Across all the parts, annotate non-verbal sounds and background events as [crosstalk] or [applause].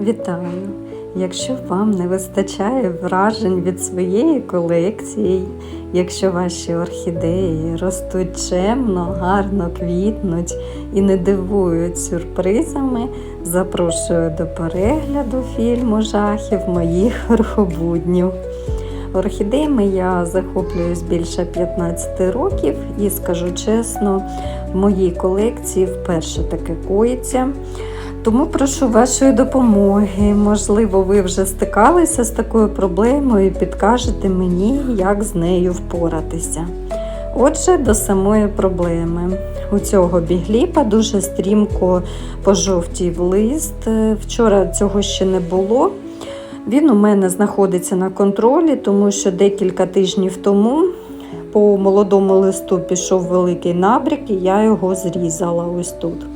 Вітаю! Якщо вам не вистачає вражень від своєї колекції, якщо ваші орхідеї ростуть чемно, гарно квітнуть і не дивують сюрпризами, запрошую до перегляду фільму жахів моїх рухобуднів. Орхідеями я захоплююсь більше 15 років і скажу чесно, в моїй колекції вперше таке коїться. Тому прошу вашої допомоги. Можливо, ви вже стикалися з такою проблемою і підкажете мені, як з нею впоратися. Отже, до самої проблеми. У цього бігліпа дуже стрімко пожовтів лист. Вчора цього ще не було. Він у мене знаходиться на контролі, тому що декілька тижнів тому по молодому листу пішов великий набряк, і я його зрізала ось тут.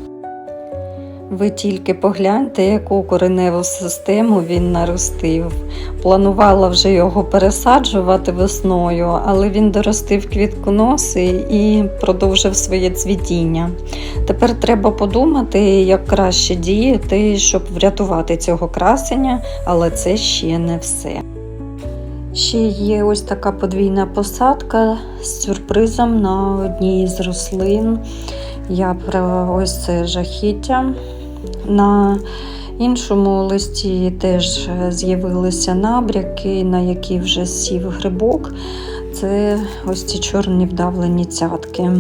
Ви тільки погляньте, яку кореневу систему він наростив. Планувала вже його пересаджувати весною, але він доростив квітконоси і продовжив своє цвітіння. Тепер треба подумати, як краще діяти, щоб врятувати цього красення, але це ще не все. Ще є ось така подвійна посадка з сюрпризом на одній з рослин. Я про ось це жахіття. На іншому листі теж з'явилися набряки, на які вже сів грибок. Це ось ці чорні вдавлені цятки.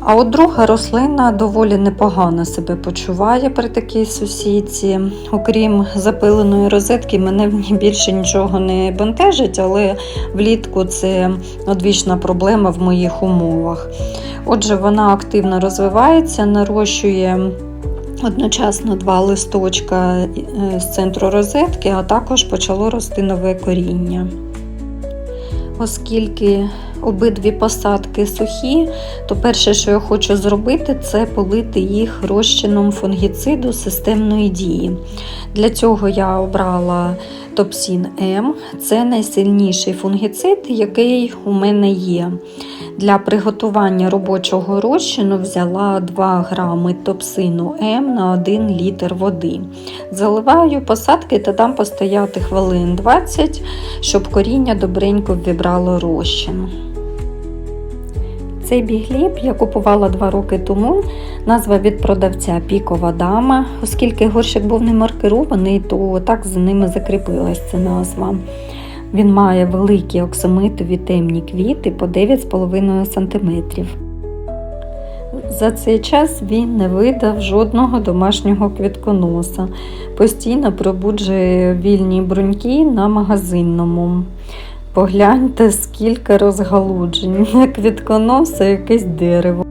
А от друга рослина доволі непогано себе почуває при такій сусідці. Окрім запиленої розетки, мене в ній більше нічого не бентежить, але влітку це одвічна проблема в моїх умовах. Отже, вона активно розвивається, нарощує одночасно два листочка е, з центру розетки, а також почало рости нове коріння. Оскільки обидві посадки сухі, то перше, що я хочу зробити, це полити їх розчином фунгіциду системної дії. Для цього я обрала Топсін М. Це найсильніший фунгіцид, який у мене є. Для приготування робочого розчину взяла 2 грами топсину М на 1 літр води. Заливаю посадки та дам постояти хвилин 20, щоб коріння добренько ввібрало розчин. Цей бігліб я купувала 2 роки тому. Назва від продавця Пікова дама. Оскільки горщик був не маркерований, то так за ними закріпилась ця назва. Він має великі оксамитові темні квіти по 9,5 см. За цей час він не видав жодного домашнього квітконоса, постійно пробуджує вільні бруньки на магазинному. Погляньте, скільки розгалуджень, не [laughs] квітконос, якесь дерево.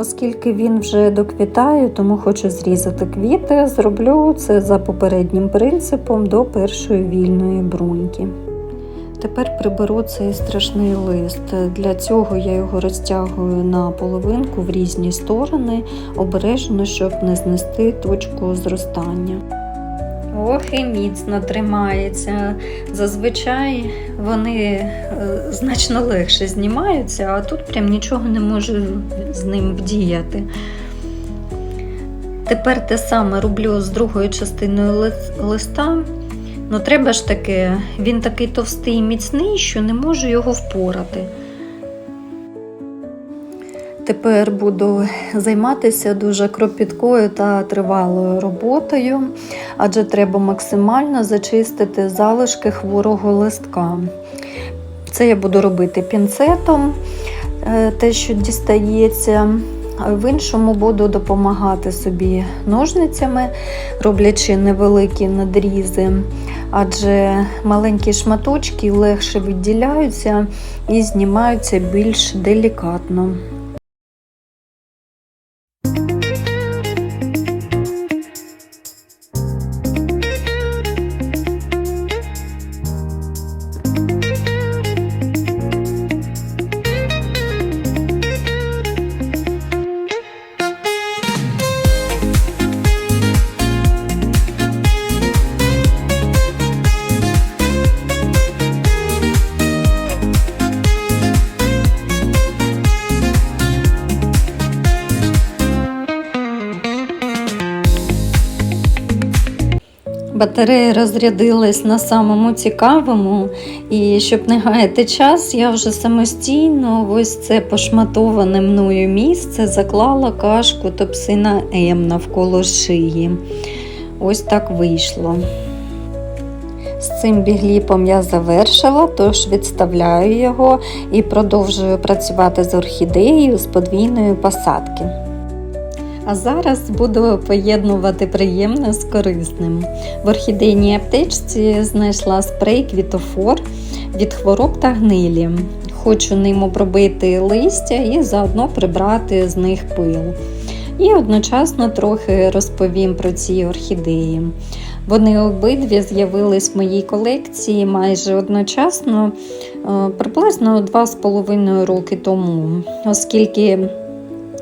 Оскільки він вже доквітає, тому хочу зрізати квіти, зроблю це за попереднім принципом до першої вільної бруньки. Тепер приберу цей страшний лист. Для цього я його розтягую на половинку в різні сторони, обережно, щоб не знести точку зростання. Ох, і міцно тримається. Зазвичай вони е, значно легше знімаються, а тут прям нічого не можу з ним вдіяти. Тепер те саме роблю з другою частиною листа. Ну, треба ж таки, він такий товстий і міцний, що не можу його впорати. Тепер буду займатися дуже кропіткою та тривалою роботою, адже треба максимально зачистити залишки хворого листка. Це я буду робити пінцетом, е, те, що дістається. В іншому буду допомагати собі ножницями, роблячи невеликі надрізи, адже маленькі шматочки легше відділяються і знімаються більш делікатно. Батарея розрядилась на самому цікавому, і щоб не гаяти час, я вже самостійно ось це пошматоване мною місце заклала кашку топсина М навколо шиї. Ось так вийшло. З цим бігліпом я завершила, тож відставляю його і продовжую працювати з орхідеєю з подвійної посадки. А зараз буду поєднувати приємне з корисним. В орхідейній аптечці знайшла спрей квітофор від хвороб та гнилі. Хочу ним обробити листя і заодно прибрати з них пил. І одночасно трохи розповім про ці орхідеї. Вони обидві з'явились в моїй колекції майже одночасно, е, приблизно 2,5 роки тому, оскільки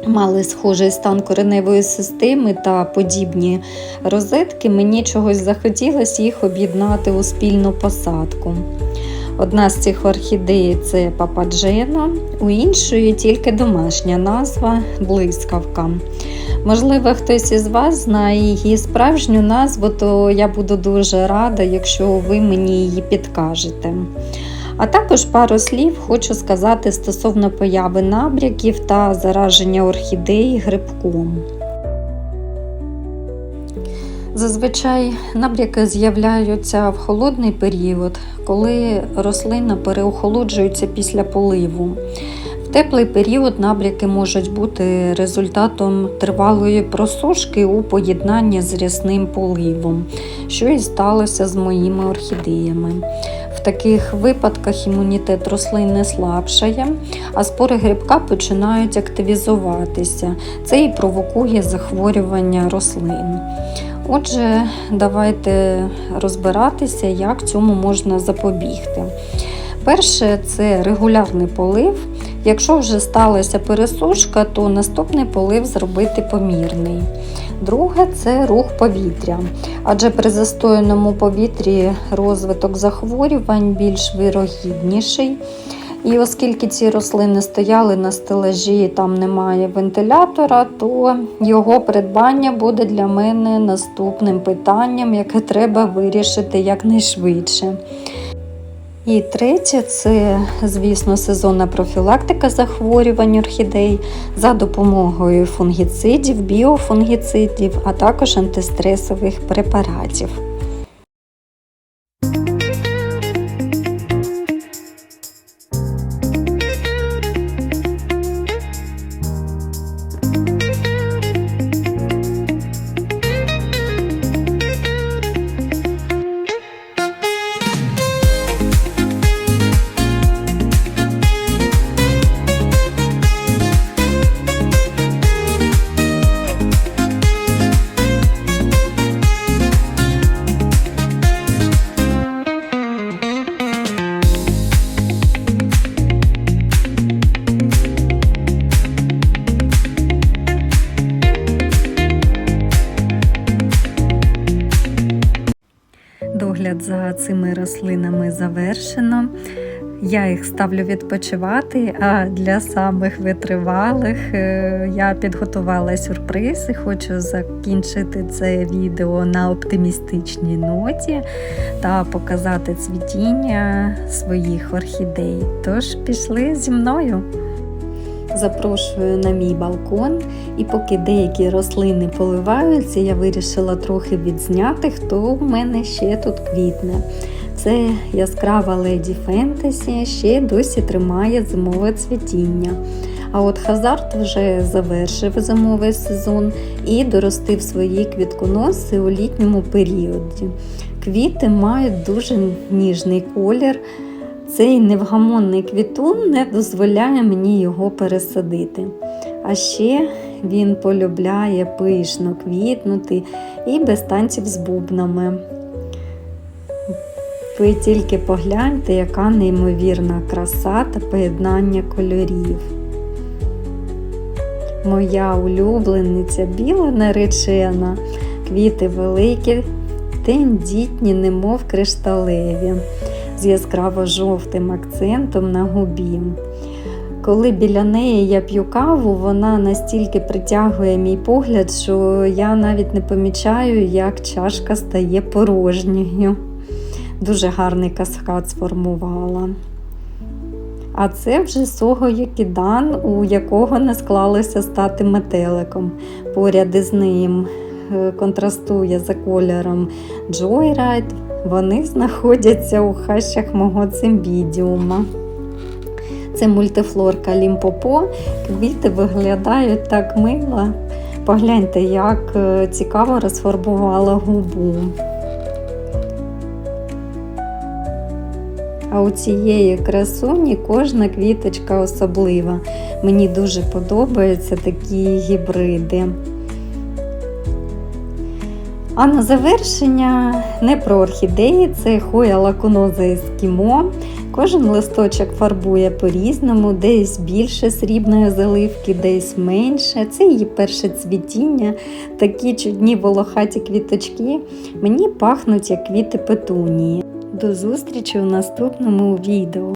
мали схожий стан кореневої системи та подібні розетки, мені чогось захотілося їх об'єднати у спільну посадку. Одна з цих орхідей це пападжено, у іншої тільки домашня назва блискавка. Можливо, хтось із вас знає її справжню назву, то я буду дуже рада, якщо ви мені її підкажете. А також пару слів хочу сказати стосовно появи набряків та зараження орхідеї грибком. Зазвичай набряки з'являються в холодний період, коли рослина переохолоджується після поливу. В теплий період набряки можуть бути результатом тривалої просушки у поєднанні з рясним поливом, що і сталося з моїми орхідеями. Таких випадках імунітет рослин не слабшає, а спори грибка починають активізуватися. Це і провокує захворювання рослин. Отже, давайте розбиратися, як цьому можна запобігти. Перше це регулярний полив. Якщо вже сталася пересушка, то наступний полив зробити помірний. Друге це рух повітря, адже при застояному повітрі розвиток захворювань більш вирогідніший. І оскільки ці рослини стояли на стелажі там немає вентилятора, то його придбання буде для мене наступним питанням, яке треба вирішити якнайшвидше. І третє це, звісно, сезонна профілактика захворювань орхідей за допомогою фунгіцидів, біофунгіцидів, а також антистресових препаратів. За цими рослинами завершено. Я їх ставлю відпочивати, а для самих витривалих е, я підготувала сюрприз і хочу закінчити це відео на оптимістичній ноті та показати цвітіння своїх орхідей. Тож пішли зі мною. Запрошую на мій балкон, і поки деякі рослини поливаються, я вирішила трохи відзняти, хто в мене ще тут квітне. Це яскрава леді фентесі, ще досі тримає зимове цвітіння. А от Хазарт вже завершив зимовий сезон і доростив свої квітконоси у літньому періоді. Квіти мають дуже ніжний колір. Цей невгамонний квітун не дозволяє мені його пересадити. А ще він полюбляє пишно квітнути і без танців з бубнами. Ви тільки погляньте, яка неймовірна краса та поєднання кольорів. Моя улюблениця біла наречена, квіти великі, тендітні, немов кришталеві з яскраво-жовтим акцентом на губі. коли біля неї я п'ю каву, вона настільки притягує мій погляд, що я навіть не помічаю, як чашка стає порожньою. Дуже гарний каскад сформувала. А це вже Сого Якідан, у якого не склалося стати метеликом. Поряд із ним е, контрастує за кольором Joyride. Вони знаходяться у хащах мого цимбідіума. Це мультифлорка Лімпопо. Квіти виглядають так мило. Погляньте, як е, цікаво розфарбувала губу. А у цієї красуні кожна квіточка особлива. Мені дуже подобаються такі гібриди. А на завершення не про орхідеї, це хоя лакуноза ескімо. Кожен листочок фарбує по-різному, десь більше срібної заливки, десь менше. Це її перше цвітіння. Такі чудні волохаті квіточки. Мені пахнуть як квіти петунії. До зустрічі у наступному відео.